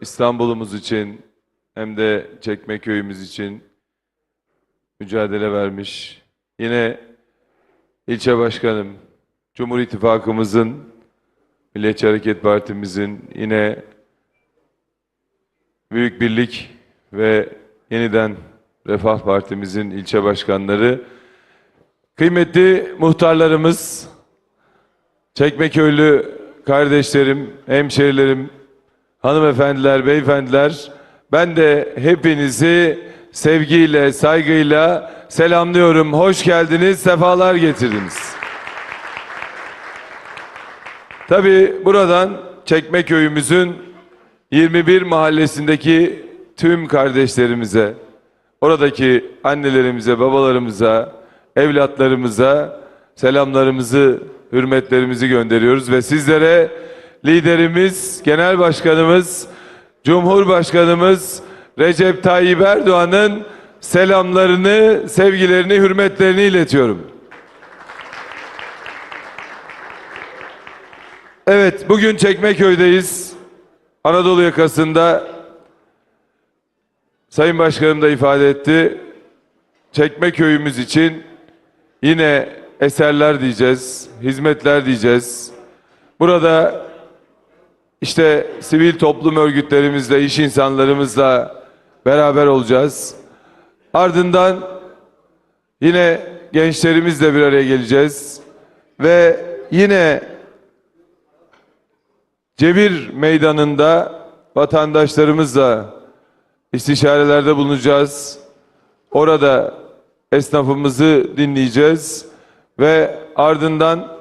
İstanbul'umuz için hem de Çekmeköy'ümüz için mücadele vermiş. Yine ilçe başkanım, Cumhur İttifakımızın, Milliyetçi Hareket Partimizin yine Büyük Birlik ve yeniden Refah Partimizin ilçe başkanları, kıymetli muhtarlarımız, Çekmeköylü kardeşlerim, hemşerilerim, hanımefendiler, beyefendiler, ben de hepinizi sevgiyle, saygıyla selamlıyorum. Hoş geldiniz, sefalar getirdiniz. Tabii buradan Çekmeköy'ümüzün 21 mahallesindeki tüm kardeşlerimize, oradaki annelerimize, babalarımıza, evlatlarımıza selamlarımızı, hürmetlerimizi gönderiyoruz ve sizlere liderimiz, genel başkanımız, Cumhurbaşkanımız Recep Tayyip Erdoğan'ın selamlarını, sevgilerini, hürmetlerini iletiyorum. Evet, bugün Çekmeköy'deyiz. Anadolu yakasında Sayın Başkanım da ifade etti. Çekmeköy'ümüz için yine eserler diyeceğiz, hizmetler diyeceğiz. Burada işte sivil toplum örgütlerimizle, iş insanlarımızla beraber olacağız. Ardından yine gençlerimizle bir araya geleceğiz. Ve yine Cebir Meydanı'nda vatandaşlarımızla istişarelerde bulunacağız. Orada esnafımızı dinleyeceğiz ve ardından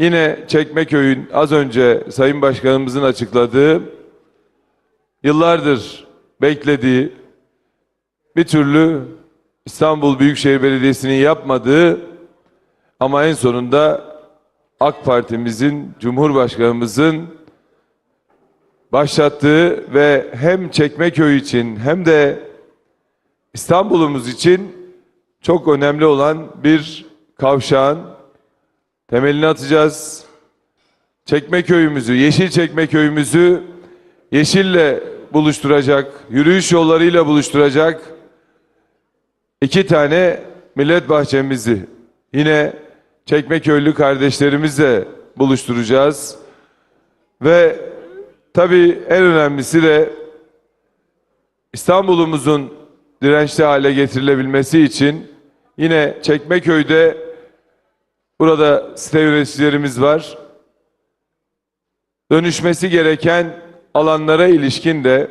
yine Çekmeköy'ün az önce Sayın Başkanımızın açıkladığı yıllardır beklediği bir türlü İstanbul Büyükşehir Belediyesi'nin yapmadığı ama en sonunda AK Parti'mizin, Cumhurbaşkanımızın başlattığı ve hem Çekmeköy için hem de İstanbul'umuz için çok önemli olan bir kavşağın temelini atacağız. Çekmeköy'ümüzü, Yeşil Çekmeköy'ümüzü yeşille buluşturacak, yürüyüş yollarıyla buluşturacak iki tane millet bahçemizi yine Çekmeköylü kardeşlerimizle buluşturacağız. Ve tabii en önemlisi de İstanbul'umuzun dirençli hale getirilebilmesi için yine Çekmeköy'de burada site yöneticilerimiz var. Dönüşmesi gereken alanlara ilişkin de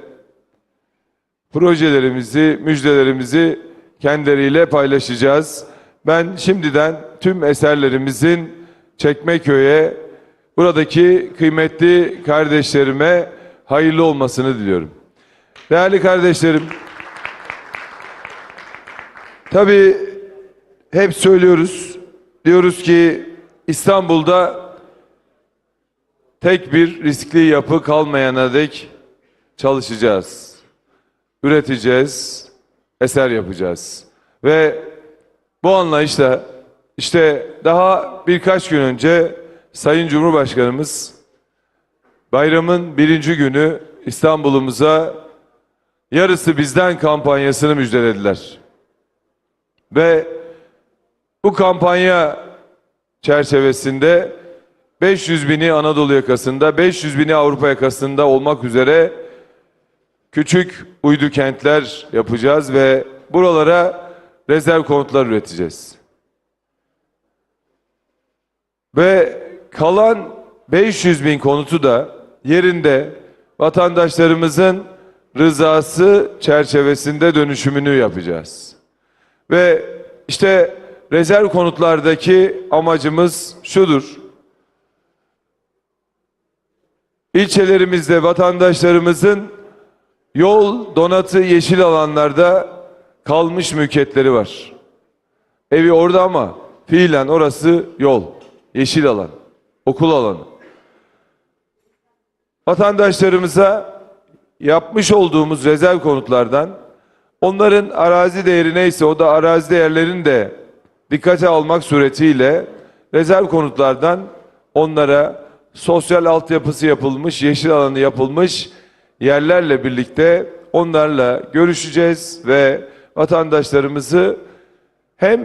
projelerimizi, müjdelerimizi kendileriyle paylaşacağız. Ben şimdiden tüm eserlerimizin Çekmeköy'e, buradaki kıymetli kardeşlerime hayırlı olmasını diliyorum. Değerli kardeşlerim, tabii hep söylüyoruz, diyoruz ki İstanbul'da tek bir riskli yapı kalmayana dek çalışacağız. Üreteceğiz, eser yapacağız. Ve bu anlayışla işte daha birkaç gün önce Sayın Cumhurbaşkanımız bayramın birinci günü İstanbul'umuza yarısı bizden kampanyasını müjdelediler. Ve bu kampanya çerçevesinde 500 bini Anadolu yakasında, 500 bini Avrupa yakasında olmak üzere küçük uydu kentler yapacağız ve buralara rezerv konutlar üreteceğiz. Ve kalan 500 bin konutu da yerinde vatandaşlarımızın rızası çerçevesinde dönüşümünü yapacağız. Ve işte rezerv konutlardaki amacımız şudur. İlçelerimizde vatandaşlarımızın yol, donatı, yeşil alanlarda kalmış mülkiyetleri var. Evi orada ama fiilen orası yol, yeşil alan, okul alanı. Vatandaşlarımıza yapmış olduğumuz rezerv konutlardan onların arazi değeri neyse o da arazi değerlerini de dikkate almak suretiyle rezerv konutlardan onlara sosyal altyapısı yapılmış, yeşil alanı yapılmış yerlerle birlikte onlarla görüşeceğiz ve vatandaşlarımızı hem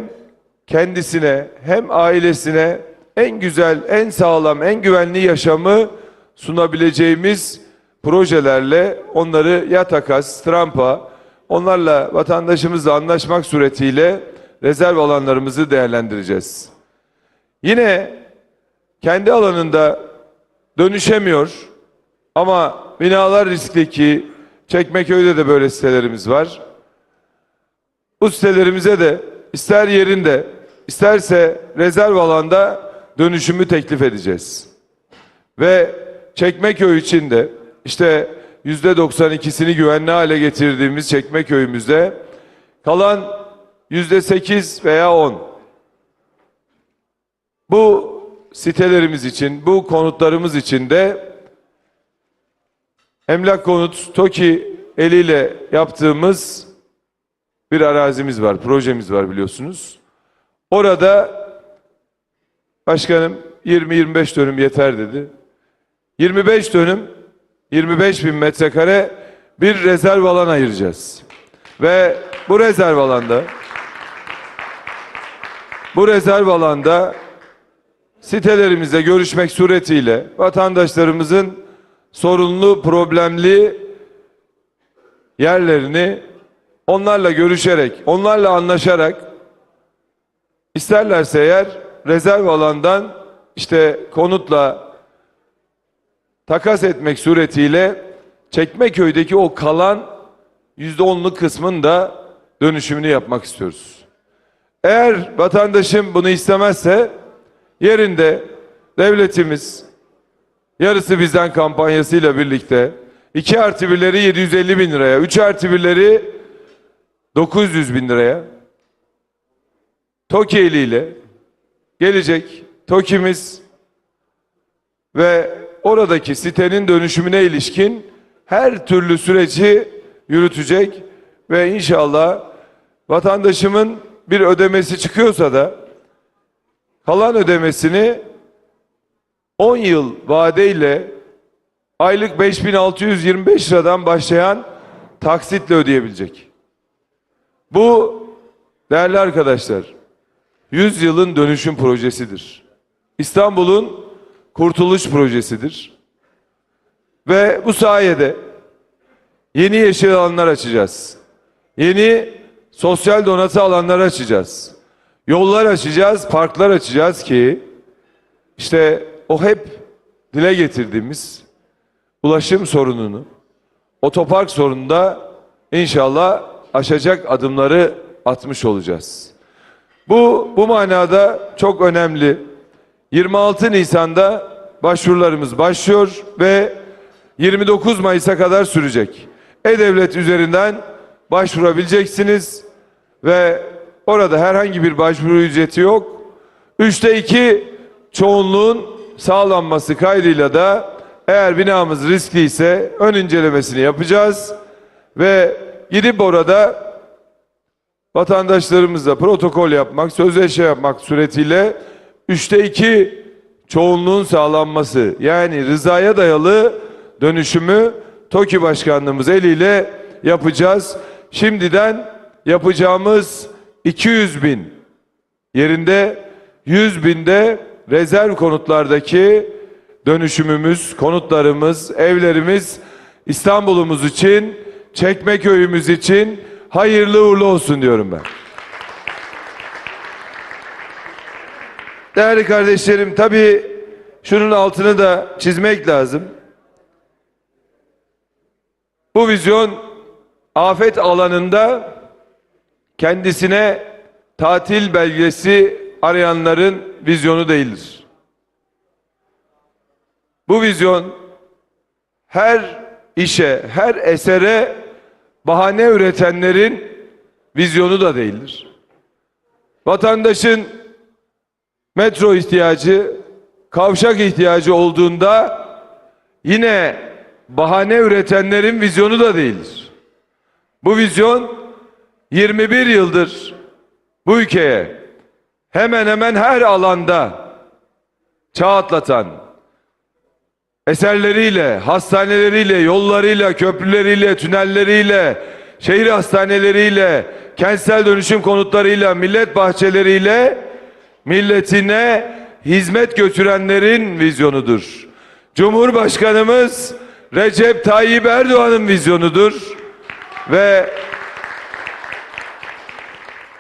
kendisine hem ailesine en güzel, en sağlam, en güvenli yaşamı sunabileceğimiz projelerle onları ya takas, trampa, onlarla vatandaşımızla anlaşmak suretiyle rezerv alanlarımızı değerlendireceğiz. Yine kendi alanında dönüşemiyor ama binalar riskli ki Çekmeköy'de de böyle sitelerimiz var. Bu sitelerimize de ister yerinde isterse rezerv alanda dönüşümü teklif edeceğiz. Ve Çekmeköy için de işte yüzde 92'sini güvenli hale getirdiğimiz Çekmeköy'ümüzde kalan yüzde 8 veya 10 bu sitelerimiz için, bu konutlarımız için de Emlak Konut TOKİ eliyle yaptığımız bir arazimiz var, projemiz var biliyorsunuz. Orada başkanım 20-25 dönüm yeter dedi. 25 dönüm, 25 bin metrekare bir rezerv alan ayıracağız. Ve bu rezerv alanda bu rezerv alanda sitelerimizle görüşmek suretiyle vatandaşlarımızın sorunlu, problemli yerlerini onlarla görüşerek, onlarla anlaşarak isterlerse eğer rezerv alandan işte konutla takas etmek suretiyle Çekmeköy'deki o kalan yüzde onluk kısmın da dönüşümünü yapmak istiyoruz. Eğer vatandaşım bunu istemezse yerinde devletimiz yarısı bizden kampanyasıyla birlikte 2 artı birleri 750 bin liraya, 3 artı birleri 900 bin liraya TOKİ eliyle gelecek TOKİ'miz ve oradaki sitenin dönüşümüne ilişkin her türlü süreci yürütecek ve inşallah vatandaşımın bir ödemesi çıkıyorsa da kalan ödemesini 10 yıl vadeyle aylık 5625 liradan başlayan taksitle ödeyebilecek. Bu değerli arkadaşlar 100 yılın dönüşüm projesidir. İstanbul'un kurtuluş projesidir. Ve bu sayede yeni yeşil alanlar açacağız. Yeni sosyal donatı alanlar açacağız. Yollar açacağız, parklar açacağız ki işte o hep dile getirdiğimiz ulaşım sorununu, otopark sorununda inşallah aşacak adımları atmış olacağız. Bu bu manada çok önemli. 26 Nisan'da başvurularımız başlıyor ve 29 Mayıs'a kadar sürecek. E-Devlet üzerinden başvurabileceksiniz ve orada herhangi bir başvuru ücreti yok. Üçte iki çoğunluğun sağlanması kaydıyla da eğer binamız riskliyse ön incelemesini yapacağız ve gidip orada vatandaşlarımızla protokol yapmak, sözleşme yapmak suretiyle üçte iki çoğunluğun sağlanması yani rızaya dayalı dönüşümü TOKİ Başkanlığımız eliyle yapacağız. Şimdiden yapacağımız 200 bin yerinde 100 binde rezerv konutlardaki dönüşümümüz, konutlarımız, evlerimiz İstanbul'umuz için, Çekmeköy'ümüz için hayırlı uğurlu olsun diyorum ben. Değerli kardeşlerim tabii şunun altını da çizmek lazım. Bu vizyon afet alanında kendisine tatil belgesi arayanların vizyonu değildir. Bu vizyon her işe, her esere bahane üretenlerin vizyonu da değildir. Vatandaşın metro ihtiyacı, kavşak ihtiyacı olduğunda yine bahane üretenlerin vizyonu da değildir. Bu vizyon 21 yıldır bu ülkeye hemen hemen her alanda çağ atlatan, eserleriyle, hastaneleriyle, yollarıyla, köprüleriyle, tünelleriyle, şehir hastaneleriyle, kentsel dönüşüm konutlarıyla, millet bahçeleriyle milletine hizmet götürenlerin vizyonudur. Cumhurbaşkanımız Recep Tayyip Erdoğan'ın vizyonudur. Ve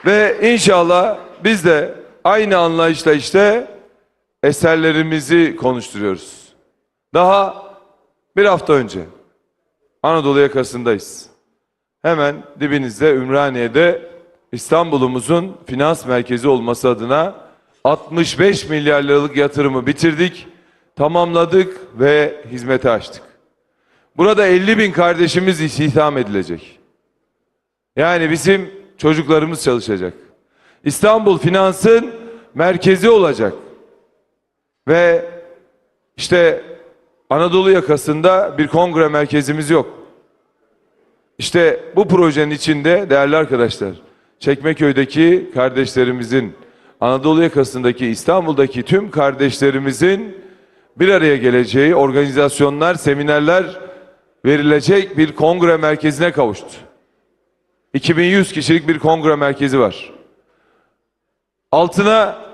ve inşallah biz de aynı anlayışla işte eserlerimizi konuşturuyoruz. Daha bir hafta önce Anadolu yakasındayız. Hemen dibinizde Ümraniye'de İstanbul'umuzun finans merkezi olması adına 65 milyar liralık yatırımı bitirdik, tamamladık ve hizmete açtık. Burada 50 bin kardeşimiz istihdam edilecek. Yani bizim çocuklarımız çalışacak. İstanbul finansın merkezi olacak. Ve işte Anadolu yakasında bir kongre merkezimiz yok. İşte bu projenin içinde değerli arkadaşlar, Çekmeköy'deki kardeşlerimizin, Anadolu yakasındaki İstanbul'daki tüm kardeşlerimizin bir araya geleceği organizasyonlar, seminerler verilecek bir kongre merkezine kavuştu. 2100 kişilik bir kongre merkezi var. Altına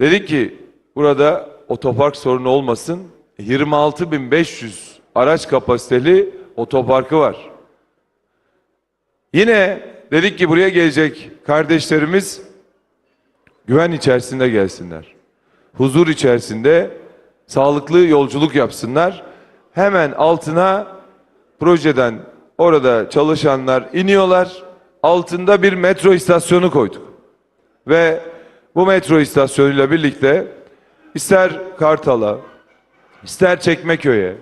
dedik ki burada otopark sorunu olmasın. 26.500 araç kapasiteli otoparkı var. Yine dedik ki buraya gelecek kardeşlerimiz güven içerisinde gelsinler. Huzur içerisinde sağlıklı yolculuk yapsınlar. Hemen altına projeden orada çalışanlar iniyorlar. Altında bir metro istasyonu koyduk. Ve bu metro istasyonuyla birlikte ister Kartal'a, ister Çekmeköy'e,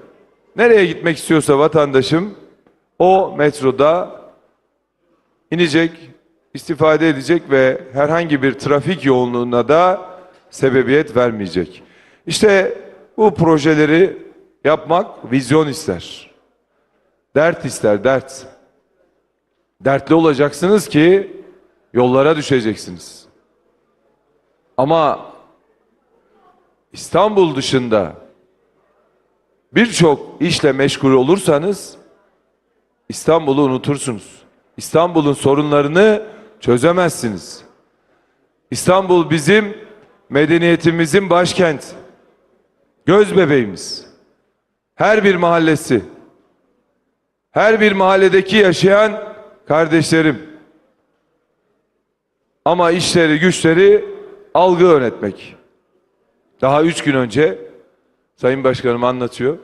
nereye gitmek istiyorsa vatandaşım o metroda inecek, istifade edecek ve herhangi bir trafik yoğunluğuna da sebebiyet vermeyecek. İşte bu projeleri yapmak vizyon ister. Dert ister, dert. Dertli olacaksınız ki yollara düşeceksiniz. Ama İstanbul dışında birçok işle meşgul olursanız İstanbul'u unutursunuz. İstanbul'un sorunlarını çözemezsiniz. İstanbul bizim medeniyetimizin başkenti. Göz bebeğimiz. Her bir mahallesi. Her bir mahalledeki yaşayan kardeşlerim. Ama işleri güçleri algı yönetmek. Daha üç gün önce Sayın Başkanım anlatıyor.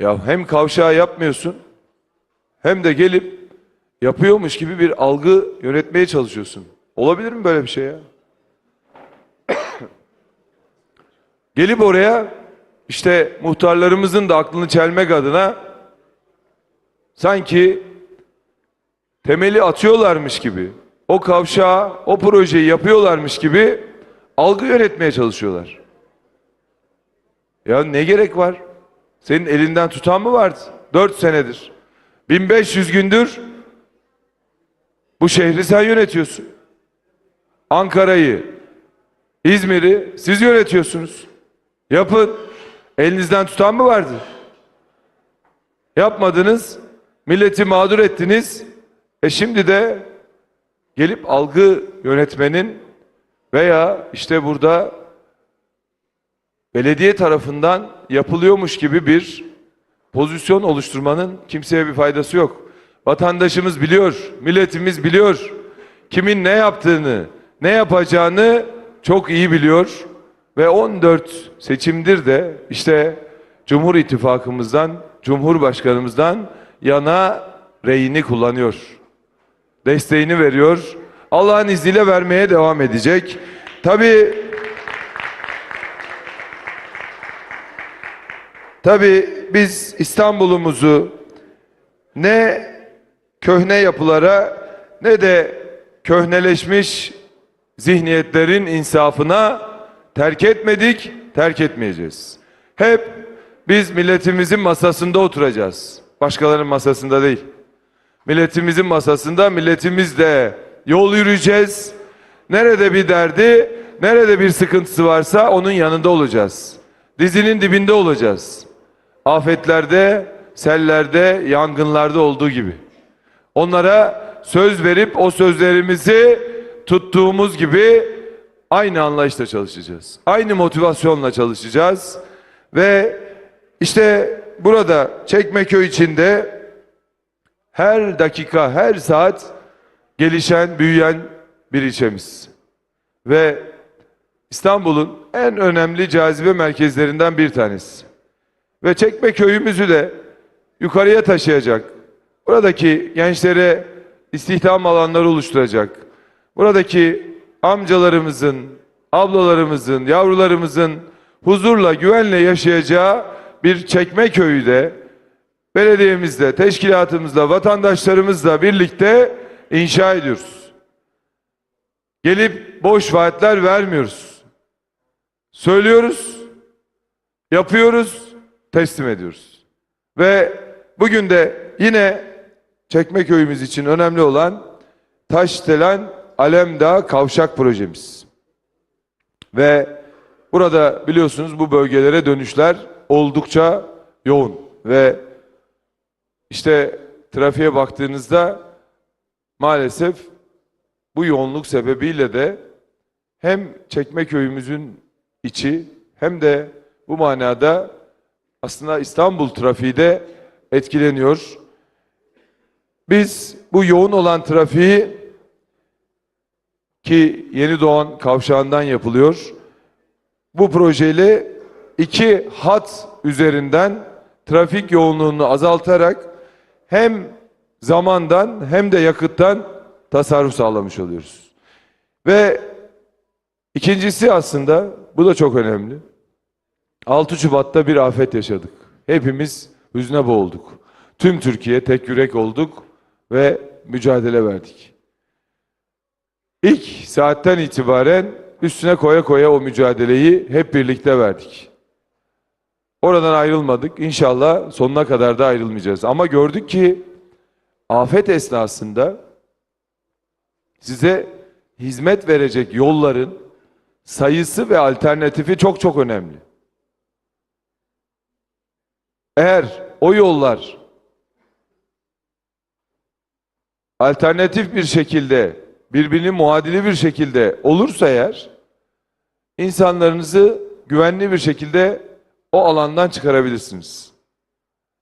Ya hem kavşağı yapmıyorsun hem de gelip yapıyormuş gibi bir algı yönetmeye çalışıyorsun. Olabilir mi böyle bir şey ya? gelip oraya işte muhtarlarımızın da aklını çelmek adına sanki temeli atıyorlarmış gibi, o kavşağı, o projeyi yapıyorlarmış gibi algı yönetmeye çalışıyorlar. Ya ne gerek var? Senin elinden tutan mı vardı? Dört senedir. 1500 gündür bu şehri sen yönetiyorsun. Ankara'yı, İzmir'i siz yönetiyorsunuz. Yapın. Elinizden tutan mı vardı? Yapmadınız. Milleti mağdur ettiniz. E şimdi de gelip algı yönetmenin veya işte burada belediye tarafından yapılıyormuş gibi bir pozisyon oluşturmanın kimseye bir faydası yok. Vatandaşımız biliyor, milletimiz biliyor. Kimin ne yaptığını, ne yapacağını çok iyi biliyor. Ve 14 seçimdir de işte Cumhur İttifakımızdan, Cumhurbaşkanımızdan yana reyini kullanıyor. Desteğini veriyor. Allah'ın izniyle vermeye devam edecek. Tabii Tabii biz İstanbul'umuzu ne köhne yapılara ne de köhneleşmiş zihniyetlerin insafına terk etmedik, terk etmeyeceğiz. Hep biz milletimizin masasında oturacağız. Başkalarının masasında değil. Milletimizin masasında milletimizle yol yürüyeceğiz. Nerede bir derdi, nerede bir sıkıntısı varsa onun yanında olacağız. Dizinin dibinde olacağız. Afetlerde, sellerde, yangınlarda olduğu gibi. Onlara söz verip o sözlerimizi tuttuğumuz gibi aynı anlayışla çalışacağız. Aynı motivasyonla çalışacağız. Ve işte burada Çekmeköy içinde her dakika, her saat gelişen, büyüyen bir ilçemiz. Ve İstanbul'un en önemli cazibe merkezlerinden bir tanesi. Ve Çekmeköy'ümüzü de yukarıya taşıyacak. Buradaki gençlere istihdam alanları oluşturacak. Buradaki amcalarımızın, ablalarımızın, yavrularımızın huzurla, güvenle yaşayacağı bir Çekmeköy'ü de belediyemizle, teşkilatımızla, vatandaşlarımızla birlikte inşa ediyoruz. Gelip boş vaatler vermiyoruz. Söylüyoruz, yapıyoruz, teslim ediyoruz. Ve bugün de yine Çekmeköy'ümüz için önemli olan Taşdelen Alemdağ Kavşak projemiz. Ve burada biliyorsunuz bu bölgelere dönüşler oldukça yoğun ve işte trafiğe baktığınızda maalesef bu yoğunluk sebebiyle de hem Çekmeköy'ümüzün içi hem de bu manada aslında İstanbul trafiği de etkileniyor. Biz bu yoğun olan trafiği ki yeni doğan kavşağından yapılıyor. Bu projeyle iki hat üzerinden trafik yoğunluğunu azaltarak hem zamandan hem de yakıttan tasarruf sağlamış oluyoruz. Ve ikincisi aslında bu da çok önemli. 6 Şubat'ta bir afet yaşadık. Hepimiz hüzne boğulduk. Tüm Türkiye tek yürek olduk ve mücadele verdik. İlk saatten itibaren üstüne koya koya o mücadeleyi hep birlikte verdik. Oradan ayrılmadık. İnşallah sonuna kadar da ayrılmayacağız. Ama gördük ki afet esnasında size hizmet verecek yolların sayısı ve alternatifi çok çok önemli. Eğer o yollar alternatif bir şekilde, birbirini muadili bir şekilde olursa eğer, insanlarınızı güvenli bir şekilde o alandan çıkarabilirsiniz.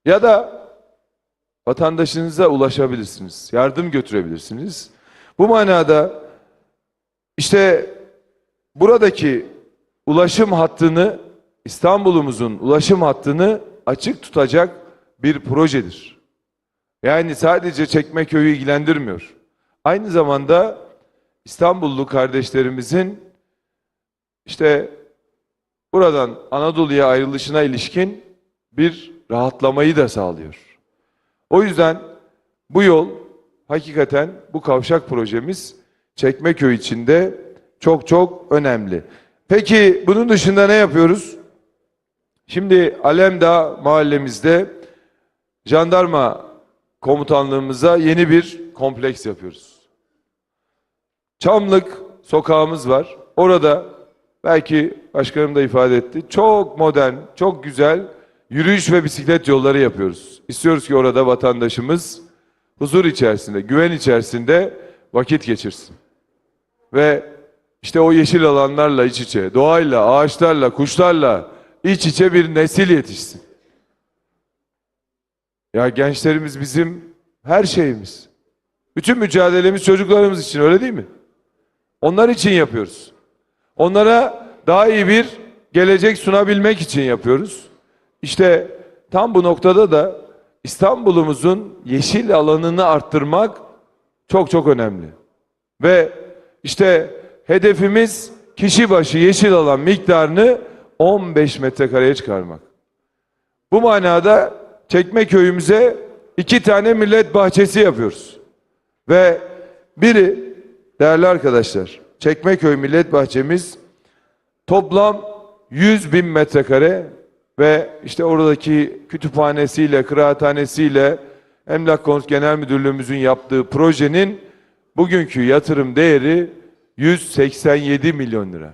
Ya da vatandaşınıza ulaşabilirsiniz, yardım götürebilirsiniz. Bu manada işte buradaki ulaşım hattını, İstanbul'umuzun ulaşım hattını açık tutacak bir projedir. Yani sadece Çekmeköy'ü ilgilendirmiyor. Aynı zamanda İstanbullu kardeşlerimizin işte buradan Anadolu'ya ayrılışına ilişkin bir rahatlamayı da sağlıyor. O yüzden bu yol hakikaten bu kavşak projemiz Çekmeköy içinde çok çok önemli. Peki bunun dışında ne yapıyoruz? Şimdi Alemdağ mahallemizde jandarma komutanlığımıza yeni bir kompleks yapıyoruz. Çamlık sokağımız var. Orada belki başkanım da ifade etti. Çok modern, çok güzel yürüyüş ve bisiklet yolları yapıyoruz. İstiyoruz ki orada vatandaşımız huzur içerisinde, güven içerisinde vakit geçirsin. Ve işte o yeşil alanlarla iç içe, doğayla, ağaçlarla, kuşlarla iç içe bir nesil yetişsin. Ya gençlerimiz bizim her şeyimiz. Bütün mücadelemiz çocuklarımız için öyle değil mi? Onlar için yapıyoruz. Onlara daha iyi bir gelecek sunabilmek için yapıyoruz. İşte tam bu noktada da İstanbul'umuzun yeşil alanını arttırmak çok çok önemli. Ve işte hedefimiz kişi başı yeşil alan miktarını 15 metrekareye çıkarmak. Bu manada Çekmeköy'ümüze iki tane millet bahçesi yapıyoruz. Ve biri değerli arkadaşlar Çekmeköy Millet Bahçemiz toplam 100 bin metrekare ve işte oradaki kütüphanesiyle, kıraathanesiyle Emlak Konut Genel Müdürlüğümüzün yaptığı projenin bugünkü yatırım değeri 187 milyon lira.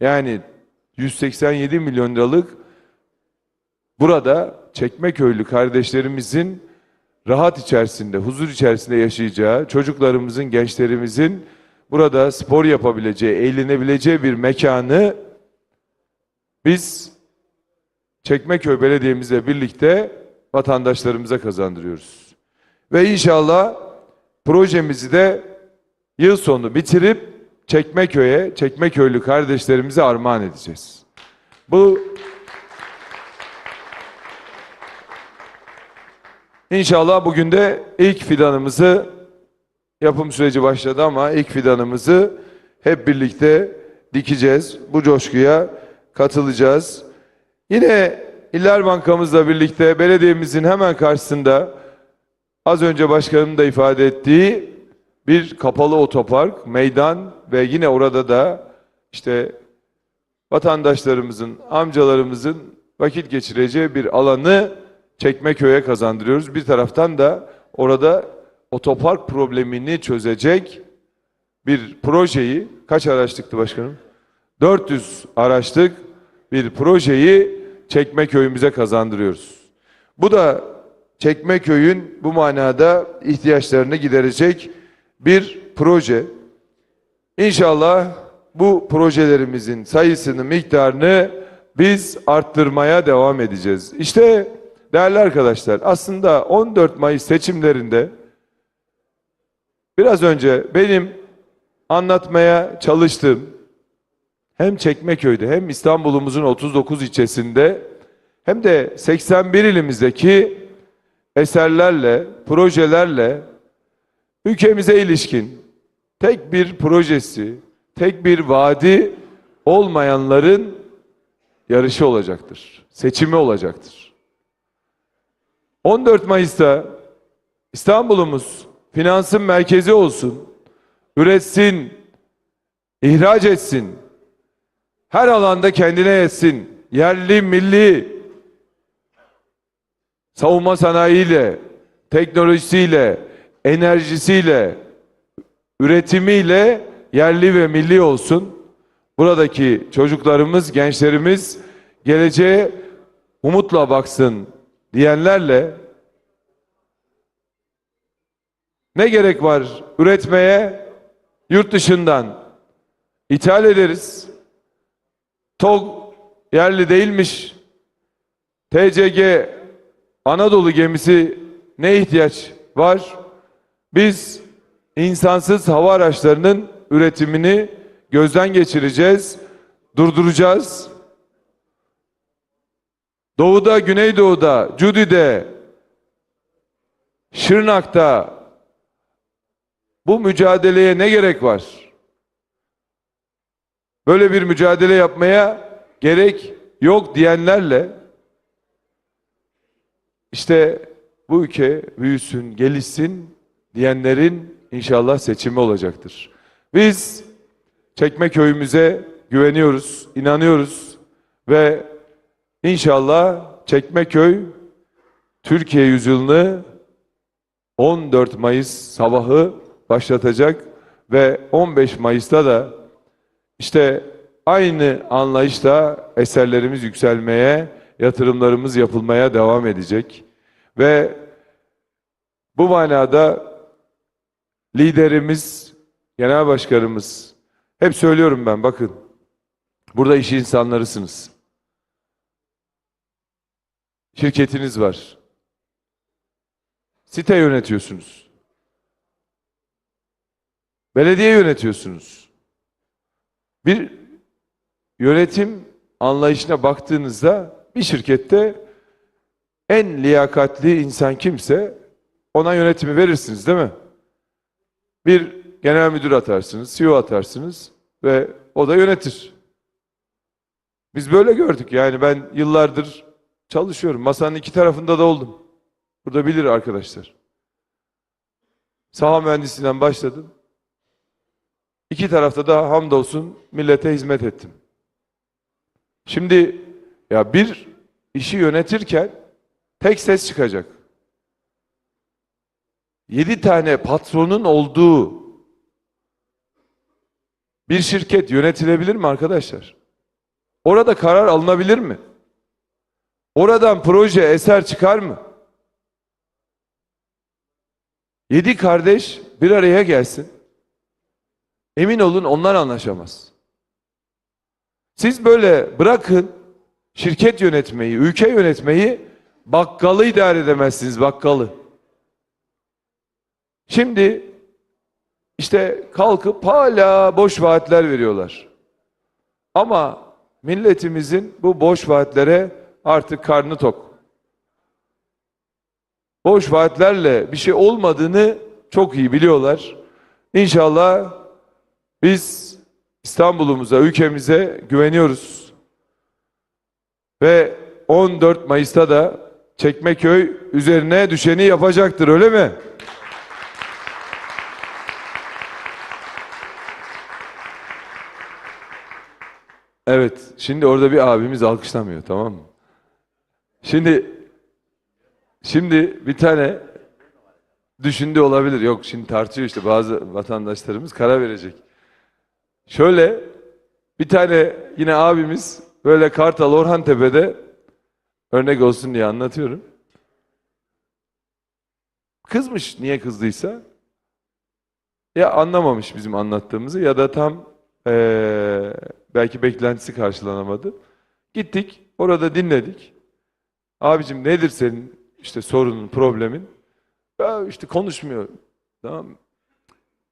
Yani 187 milyon liralık burada Çekmeköylü kardeşlerimizin rahat içerisinde, huzur içerisinde yaşayacağı, çocuklarımızın, gençlerimizin burada spor yapabileceği, eğlenebileceği bir mekanı biz Çekmeköy Belediye'mizle birlikte vatandaşlarımıza kazandırıyoruz. Ve inşallah projemizi de yıl sonu bitirip Çekmeköy'e, Çekmeköylü kardeşlerimize armağan edeceğiz. Bu İnşallah bugün de ilk fidanımızı yapım süreci başladı ama ilk fidanımızı hep birlikte dikeceğiz. Bu coşkuya katılacağız. Yine İller Bankamızla birlikte belediyemizin hemen karşısında az önce başkanım da ifade ettiği bir kapalı otopark, meydan ve yine orada da işte vatandaşlarımızın, amcalarımızın vakit geçireceği bir alanı Çekmeköy'e kazandırıyoruz. Bir taraftan da orada otopark problemini çözecek bir projeyi, kaç araçlıktı başkanım? 400 araçlık bir projeyi Çekmeköy'ümüze kazandırıyoruz. Bu da Çekmeköy'ün bu manada ihtiyaçlarını giderecek bir proje. İnşallah bu projelerimizin sayısını, miktarını biz arttırmaya devam edeceğiz. İşte değerli arkadaşlar aslında 14 Mayıs seçimlerinde biraz önce benim anlatmaya çalıştığım hem Çekmeköy'de hem İstanbul'umuzun 39 ilçesinde hem de 81 ilimizdeki eserlerle, projelerle ülkemize ilişkin tek bir projesi, tek bir vaadi olmayanların yarışı olacaktır. Seçimi olacaktır. 14 Mayıs'ta İstanbul'umuz finansın merkezi olsun, üretsin, ihraç etsin, her alanda kendine yetsin, yerli milli savunma sanayiyle, teknolojisiyle, enerjisiyle, üretimiyle yerli ve milli olsun. Buradaki çocuklarımız, gençlerimiz geleceğe umutla baksın diyenlerle ne gerek var üretmeye? Yurt dışından ithal ederiz. TOG yerli değilmiş. TCG Anadolu gemisi ne ihtiyaç var? Biz insansız hava araçlarının üretimini gözden geçireceğiz, durduracağız. Doğuda, Güneydoğu'da, Cudi'de, Şırnak'ta bu mücadeleye ne gerek var? Böyle bir mücadele yapmaya gerek yok diyenlerle işte bu ülke büyüsün, gelişsin diyenlerin inşallah seçimi olacaktır. Biz Çekmeköy'ümüze güveniyoruz, inanıyoruz ve inşallah Çekmeköy Türkiye yüzyılını 14 Mayıs sabahı başlatacak ve 15 Mayıs'ta da işte aynı anlayışla eserlerimiz yükselmeye, yatırımlarımız yapılmaya devam edecek. Ve bu manada liderimiz, genel başkanımız, hep söylüyorum ben bakın, burada iş insanlarısınız. Şirketiniz var. Site yönetiyorsunuz. Belediye yönetiyorsunuz. Bir yönetim anlayışına baktığınızda bir şirkette en liyakatli insan kimse ona yönetimi verirsiniz değil mi? Bir genel müdür atarsınız, CEO atarsınız ve o da yönetir. Biz böyle gördük yani ben yıllardır çalışıyorum. Masanın iki tarafında da oldum. Burada bilir arkadaşlar. Saha mühendisinden başladım. İki tarafta da hamdolsun millete hizmet ettim. Şimdi ya bir işi yönetirken tek ses çıkacak. Yedi tane patronun olduğu bir şirket yönetilebilir mi arkadaşlar? Orada karar alınabilir mi? Oradan proje, eser çıkar mı? Yedi kardeş bir araya gelsin. Emin olun onlar anlaşamaz. Siz böyle bırakın şirket yönetmeyi, ülke yönetmeyi bakkalı idare edemezsiniz bakkalı. Şimdi işte kalkıp hala boş vaatler veriyorlar. Ama milletimizin bu boş vaatlere artık karnı tok. Boş vaatlerle bir şey olmadığını çok iyi biliyorlar. İnşallah biz İstanbul'umuza, ülkemize güveniyoruz. Ve 14 Mayıs'ta da Çekmeköy üzerine düşeni yapacaktır öyle mi? Evet, şimdi orada bir abimiz alkışlamıyor tamam mı? Şimdi şimdi bir tane düşündü olabilir. Yok şimdi tartışıyor işte bazı vatandaşlarımız karar verecek. Şöyle bir tane yine abimiz böyle Kartal Orhantepe'de örnek olsun diye anlatıyorum. Kızmış niye kızdıysa. Ya anlamamış bizim anlattığımızı ya da tam eee, belki beklentisi karşılanamadı. Gittik orada dinledik. Abicim nedir senin işte sorunun, problemin? Ya işte konuşmuyor. Tamam.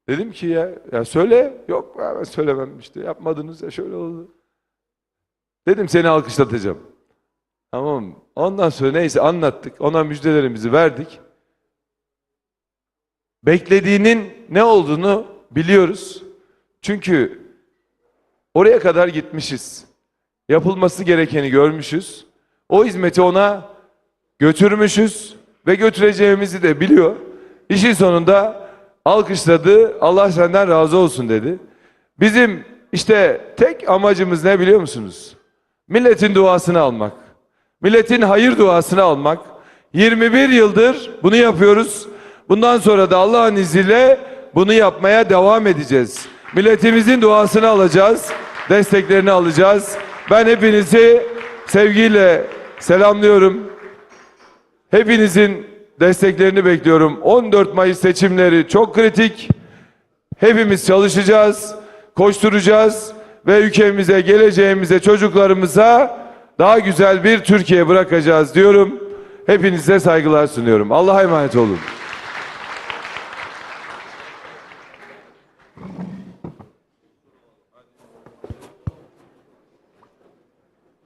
Dedim ki ya, ya söyle. Yok ya ben söylemem işte yapmadınız ya şöyle oldu. Dedim seni alkışlatacağım. Tamam? Ondan sonra neyse anlattık. Ona müjdelerimizi verdik. Beklediğinin ne olduğunu biliyoruz. Çünkü oraya kadar gitmişiz. Yapılması gerekeni görmüşüz. O hizmeti ona götürmüşüz ve götüreceğimizi de biliyor. İşin sonunda alkışladı. Allah senden razı olsun dedi. Bizim işte tek amacımız ne biliyor musunuz? Milletin duasını almak. Milletin hayır duasını almak. 21 yıldır bunu yapıyoruz. Bundan sonra da Allah'ın izniyle bunu yapmaya devam edeceğiz. Milletimizin duasını alacağız. Desteklerini alacağız. Ben hepinizi sevgiyle selamlıyorum. Hepinizin desteklerini bekliyorum. 14 Mayıs seçimleri çok kritik. Hepimiz çalışacağız, koşturacağız ve ülkemize, geleceğimize, çocuklarımıza daha güzel bir Türkiye bırakacağız diyorum. Hepinize saygılar sunuyorum. Allah'a emanet olun.